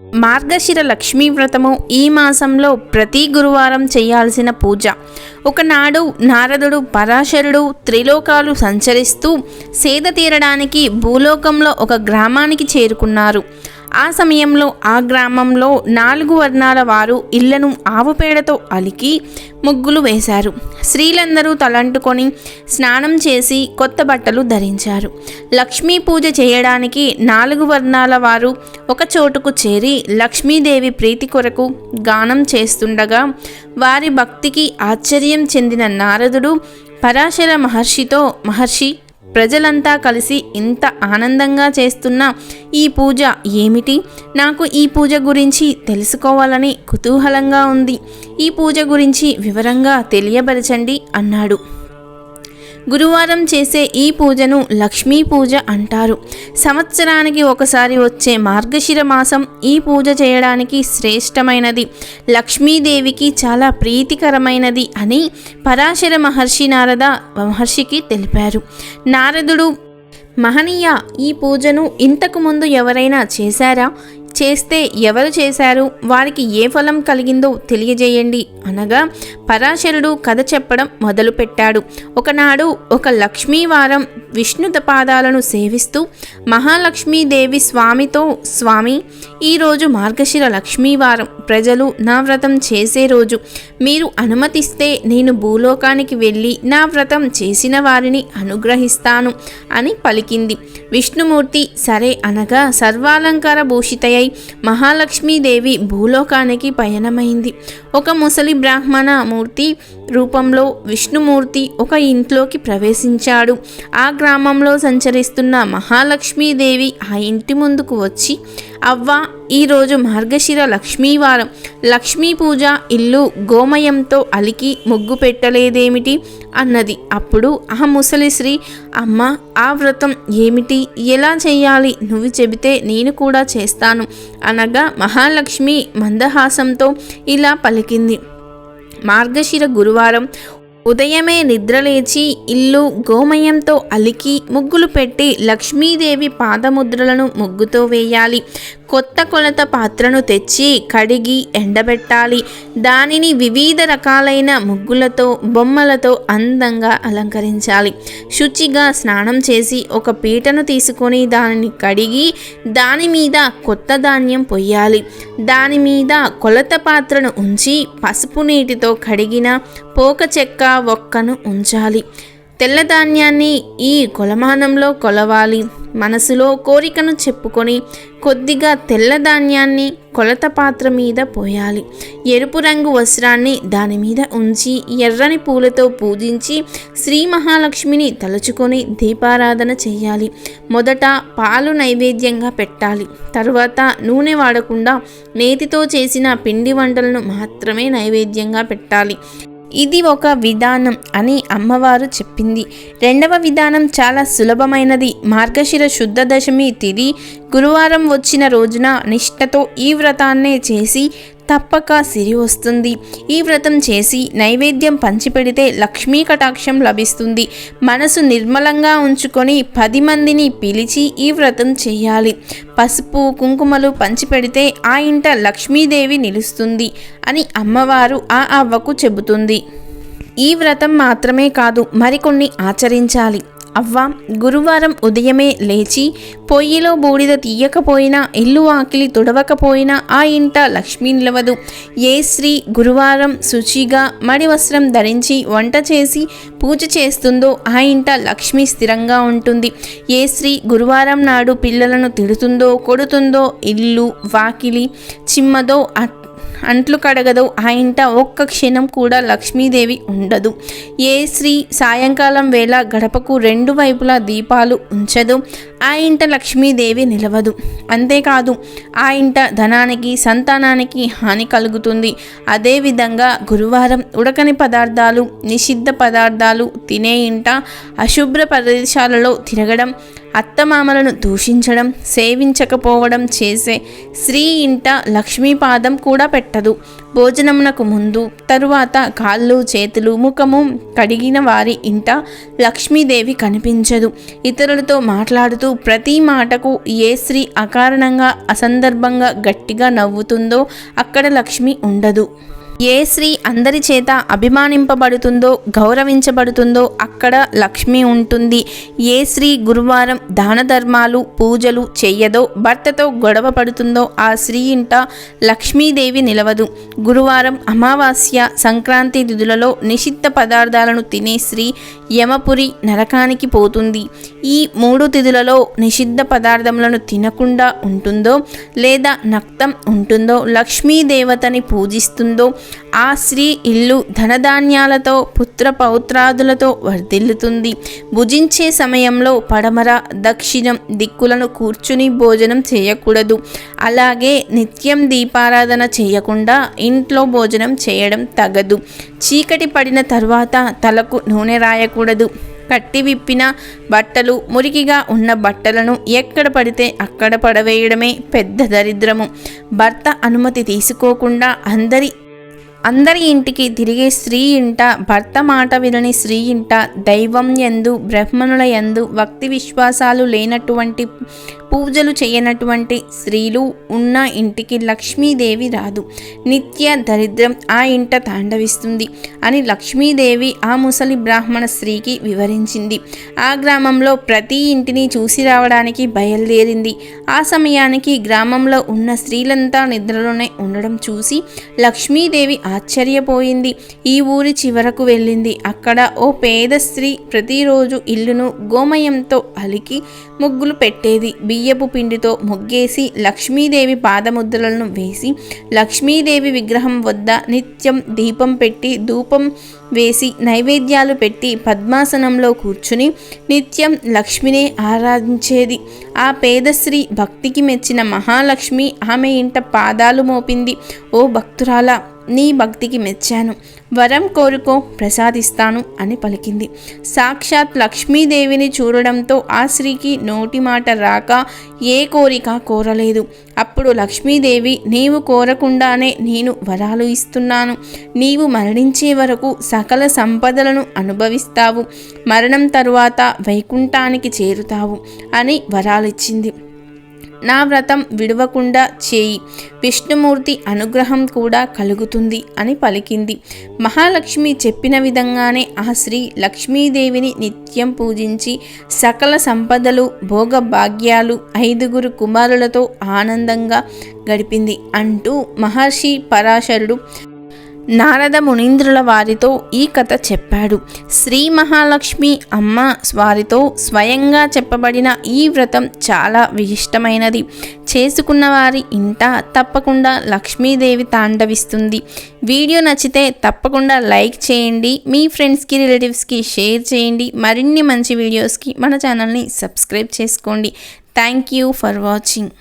మార్గశిర లక్ష్మీ వ్రతము ఈ మాసంలో ప్రతి గురువారం చేయాల్సిన పూజ. ఒకనాడు నారదుడు పరాశరుడు త్రిలోకాలు సంచరిస్తూ సేద తీరడానికి భూలోకంలో ఒక గ్రామానికి చేరుకున్నారు. ఆ సమయంలో ఆ గ్రామంలో నాలుగు వర్ణాల వారు ఇళ్ళను ఆవుపేడతో అలికి ముగ్గులు వేశారు. స్త్రీలందరూ తలంటుకొని స్నానం చేసి కొత్త బట్టలు ధరించారు. లక్ష్మీ పూజ చేయడానికి నాలుగు వర్ణాల వారు ఒక చోటుకు చేరి లక్ష్మీదేవి ప్రీతి కొరకు గానం చేస్తుండగా వారి భక్తికి ఆశ్చర్యం చెందిన నారదుడు పరాశర మహర్షితో మహర్షి ప్రజలంతా కలిసి ఇంత ఆనందంగా చేస్తున్న ఈ పూజ ఏమిటి? నాకు ఈ పూజ గురించి తెలుసుకోవాలని కుతూహలంగా ఉంది. ఈ పూజ గురించి వివరంగా తెలియబరచండి అన్నాడు. గురువారం చేసే ఈ పూజను లక్ష్మీ పూజ అంటారు. సంవత్సరానికి ఒకసారి వచ్చే మార్గశిర మాసం ఈ పూజ చేయడానికి శ్రేష్టమైనది. లక్ష్మీదేవికి చాలా ప్రీతికరమైనది అని పరాశర మహర్షి నారద మహర్షికి తెలిపారు. నారదుడు మహనీయ ఈ పూజను ఇంతకుముందు ఎవరైనా చేశారా? చేస్తే ఎవరు చేశారు? వారికి ఏ ఫలం కలిగిందో తెలియజేయండి. అనగా పరాశరుడు కథ చెప్పడం మొదలుపెట్టాడు. ఒకనాడు ఒక లక్ష్మీవారం విష్ణుత పాదాలను సేవిస్తూ మహాలక్ష్మీదేవి స్వామితో స్వామి ఈరోజు మార్గశిర లక్ష్మీవారం. ప్రజలు నా వ్రతం చేసే రోజు. మీరు అనుమతిస్తే నేను భూలోకానికి వెళ్ళి నా వ్రతం చేసిన వారిని అనుగ్రహిస్తాను అని పలికింది. విష్ణుమూర్తి సరే అనగా సర్వాలంకార భూషితయై మహాలక్ష్మీదేవి భూలోకానికి పయనమైంది. ఒక ముసలి బ్రాహ్మణ మూర్తి రూపంలో విష్ణుమూర్తి ఒక ఇంట్లోకి ప్రవేశించాడు. ఆ గ్రామంలో సంచరిస్తున్న మహాలక్ష్మీదేవి ఆ ఇంటి ముందుకు వచ్చి అవ్వ ఈరోజు మార్గశిర లక్ష్మీవారం లక్ష్మీ పూజ ఇల్లు గోమయంతో అలికి ముగ్గు పెట్టలేదేమిటి? అన్నది. అప్పుడు ఆ ముసలి శ్రీ అమ్మ ఆ వ్రతం ఏమిటి? ఎలా చేయాలి నువ్వు చెబితే నేను కూడా చేస్తాను. అనగా మహాలక్ష్మి మందహాసంతో ఇలా పలికింది. మార్గశిర గురువారం ఉదయమే నిద్రలేచి ఇల్లు గోమయంతో అలికి ముగ్గులు పెట్టి లక్ష్మీదేవి పాదముద్రలను ముగ్గుతో వేయాలి. కొత్త కొలత పాత్రను తెచ్చి కడిగి ఎండబెట్టాలి. దానిని వివిధ రకాలైన ముగ్గులతో బొమ్మలతో అందంగా అలంకరించాలి. శుచిగా స్నానం చేసి ఒక పీటను తీసుకొని దానిని కడిగి దాని మీద కొత్త ధాన్యం పొయ్యాలి. దాని మీద కొలత పాత్రను ఉంచి పసుపు నీటితో కడిగిన పోక చెక్క ఒక్కను ఉంచాలి. తెల్లధాన్యాన్ని ఈ కొలమానంలో కొలవాలి. మనసులో కోరికను చెప్పుకొని కొద్దిగా తెల్లధాన్యాన్ని కొలత పాత్ర మీద పోయాలి. ఎరుపు రంగు వస్త్రాన్ని దాని మీద ఉంచి ఎర్రని పూలతో పూజించి శ్రీ మహాలక్ష్మిని తలుచుకొని దీపారాధన చేయాలి. మొదట పాలు నైవేద్యంగా పెట్టాలి. తరువాత నూనె వాడకుండా నేతితో చేసిన పిండి వంటలను మాత్రమే నైవేద్యంగా పెట్టాలి. ఇది ఒక విధానం అని అమ్మవారు చెప్పింది. రెండవ విధానం చాలా సులభమైనది. మార్గశిర శుద్ధ దశమి తిది గురువారం వచ్చిన రోజున నిష్ఠతో ఈ వ్రతాన్నే చేసి తప్పక సిరి వస్తుంది. ఈ వ్రతం చేసి నైవేద్యం పంచిపెడితే లక్ష్మీ కటాక్షం లభిస్తుంది. మనసు నిర్మలంగా ఉంచుకొని పది మందిని పిలిచి ఈ వ్రతం చేయాలి. పసుపు కుంకుమలు పంచిపెడితే ఆ ఇంట లక్ష్మీదేవి నిలుస్తుంది అని అమ్మవారు ఆ అవ్వకు చెబుతుంది. ఈ వ్రతం మాత్రమే కాదు మరికొన్ని ఆచరించాలి. అవ్వ గురువారం ఉదయమే లేచి పొయ్యిలో బూడిద తీయకపోయినా ఇల్లు ఆకిలి తుడవకపోయినా ఆ ఇంట లక్ష్మీ నిలవదు. ఏ స్త్రీ గురువారం శుచిగా మడి వస్త్రం ధరించి వంట చేసి పూజ చేస్తుందో ఆ ఇంట లక్ష్మి స్థిరంగా ఉంటుంది. ఏ స్త్రీ గురువారం నాడు పిల్లలను తిడుతుందో కొడుతుందో ఇల్లు వాకిలి చిమ్మదో అట్ అంట్లు కడగదు. ఆ ఇంట ఒక్క క్షణం కూడా లక్ష్మీదేవి ఉండదు. ఏ స్త్రీ సాయంకాలం వేళ గడపకు రెండు వైపులా దీపాలు ఉంచదు. ఆ ఇంట లక్ష్మీదేవి నిలవదు. అంతేకాదు ఆ ఇంట ధనానికి సంతానానికి హాని కలుగుతుంది. అదేవిధంగా గురువారం ఉడకని పదార్థాలు నిషిద్ధ పదార్థాలు తినే ఇంట అశుభ్ర ప్రదేశాలలో తిరగడం అత్తమామలను దూషించడం సేవించకపోవడం చేసే స్త్రీ ఇంట లక్ష్మీపాదం కూడా పెట్టదు. భోజనమునకు ముందు తరువాత కాళ్ళు చేతులు ముఖము కడిగిన వారి ఇంట లక్ష్మీదేవి కనిపించదు. ఇతరులతో మాట్లాడుతూ ప్రతి మాటకు ఏ స్త్రీ అకారణంగా అసందర్భంగా గట్టిగా నవ్వుతుందో అక్కడ లక్ష్మి ఉండదు. ఏ స్త్రీ అందరి చేత అభిమానింపబడుతుందో గౌరవించబడుతుందో అక్కడ లక్ష్మి ఉంటుంది. ఏ స్త్రీ గురువారం దాన ధర్మాలు పూజలు చెయ్యదో భర్తతో గొడవ పడుతుందో ఆ స్త్రీ ఇంట లక్ష్మీదేవి నిలవదు. గురువారం అమావాస్య సంక్రాంతి తిథులలో నిషిద్ధ పదార్థాలను తినే స్త్రీ యమపురి నరకానికి పోతుంది. ఈ మూడు తిథులలో నిషిద్ధ పదార్థములను తినకుండా ఉంటుందో లేదా నక్తం ఉంటుందో లక్ష్మీదేవతని పూజిస్తుందో ఆ స్త్రీ ఇల్లు ధనధాన్యాలతో పుత్ర పౌత్రాదులతో వర్ధిల్లుతుంది. భుజించే సమయంలో పడమర దక్షిణం దిక్కులను కూర్చుని భోజనం చేయకూడదు. అలాగే నిత్యం దీపారాధన చేయకుండా ఇంట్లో భోజనం చేయడం తగదు. చీకటి పడిన తర్వాత తలకు నూనె రాయకూడదు. కట్టి విప్పిన బట్టలు మురికిగా ఉన్న బట్టలను ఎక్కడ పడితే అక్కడ పడవేయడమే పెద్ద దరిద్రము. భర్త అనుమతి తీసుకోకుండా అందరి అందరి ఇంటికి తిరిగే స్త్రీ ఇంట భర్త మాట వినని స్త్రీ ఇంట దైవం ఎందు బ్రహ్మణుల ఎందు భక్తి విశ్వాసాలు లేనటువంటి పూజలు చేయనటువంటి స్త్రీలు ఉన్న ఇంటికి లక్ష్మీదేవి రాదు. నిత్య దరిద్రం ఆ ఇంట తాండవిస్తుంది అని లక్ష్మీదేవి ఆ ముసలి బ్రాహ్మణ స్త్రీకి వివరించింది. ఆ గ్రామంలో ప్రతి ఇంటిని చూసి రావడానికి బయలుదేరింది. ఆ సమయానికి గ్రామంలో ఉన్న స్త్రీలంతా నిద్రలోనే ఉండడం చూసి లక్ష్మీదేవి ఆశ్చర్యపోయింది. ఈ ఊరి చివరకు వెళ్ళింది. అక్కడ ఓ పేద స్త్రీ ప్రతిరోజు ఇల్లును గోమయంతో అలికి ముగ్గులు పెట్టేది. బియ్యపు పిండితో ముగ్గేసి లక్ష్మీదేవి పాదముద్రలను వేసి లక్ష్మీదేవి విగ్రహం వద్ద నిత్యం దీపం పెట్టి ధూపం వేసి నైవేద్యాలు పెట్టి పద్మాసనంలో కూర్చుని నిత్యం లక్ష్మినే ఆరాధించేది. ఆ పేదశ్రీ భక్తికి మెచ్చిన మహాలక్ష్మి ఆమె ఇంట పాదాలు మోపింది. ఓ భక్తురాలా నీ భక్తికి మెచ్చాను. వరం కోరుకో ప్రసాదిస్తాను అని పలికింది. సాక్షాత్ లక్ష్మీదేవిని చూడడంతో ఆ స్త్రీకి నోటి మాట రాక ఏ కోరిక కోరలేదు. అప్పుడు లక్ష్మీదేవి నీవు కోరకుండానే నేను వరాలు ఇస్తున్నాను. నీవు మరణించే వరకు సకల సంపదలను అనుభవిస్తావు. మరణం తరువాత వైకుంఠానికి చేరుతావు అని వరాలిచ్చింది. నా వ్రతం విడవకుండా చేయి. విష్ణుమూర్తి అనుగ్రహం కూడా కలుగుతుంది అని పలికింది. మహాలక్ష్మి చెప్పిన విధంగానే ఆ శ్రీ లక్ష్మీదేవిని నిత్యం పూజించి సకల సంపదలు భోగభాగ్యాలు ఐదుగురు కుమారులతో ఆనందంగా గడిపింది అంటూ మహర్షి పరాశరుడు నారద మునీంద్రుల వారితో ఈ కథ చెప్పాడు. శ్రీ మహాలక్ష్మి అమ్మ వారితో స్వయంగా చెప్పబడిన ఈ వ్రతం చాలా విశిష్టమైనది. చేసుకున్న వారి ఇంట తప్పకుండా లక్ష్మీదేవి తాండవిస్తుంది. వీడియో నచ్చితే తప్పకుండా లైక్ చేయండి మీ ఫ్రెండ్స్కి రిలేటివ్స్కి షేర్ చేయండి మరిన్ని మంచి వీడియోస్కి మన ఛానల్ని సబ్స్క్రైబ్ చేసుకోండి. Thank you for watching.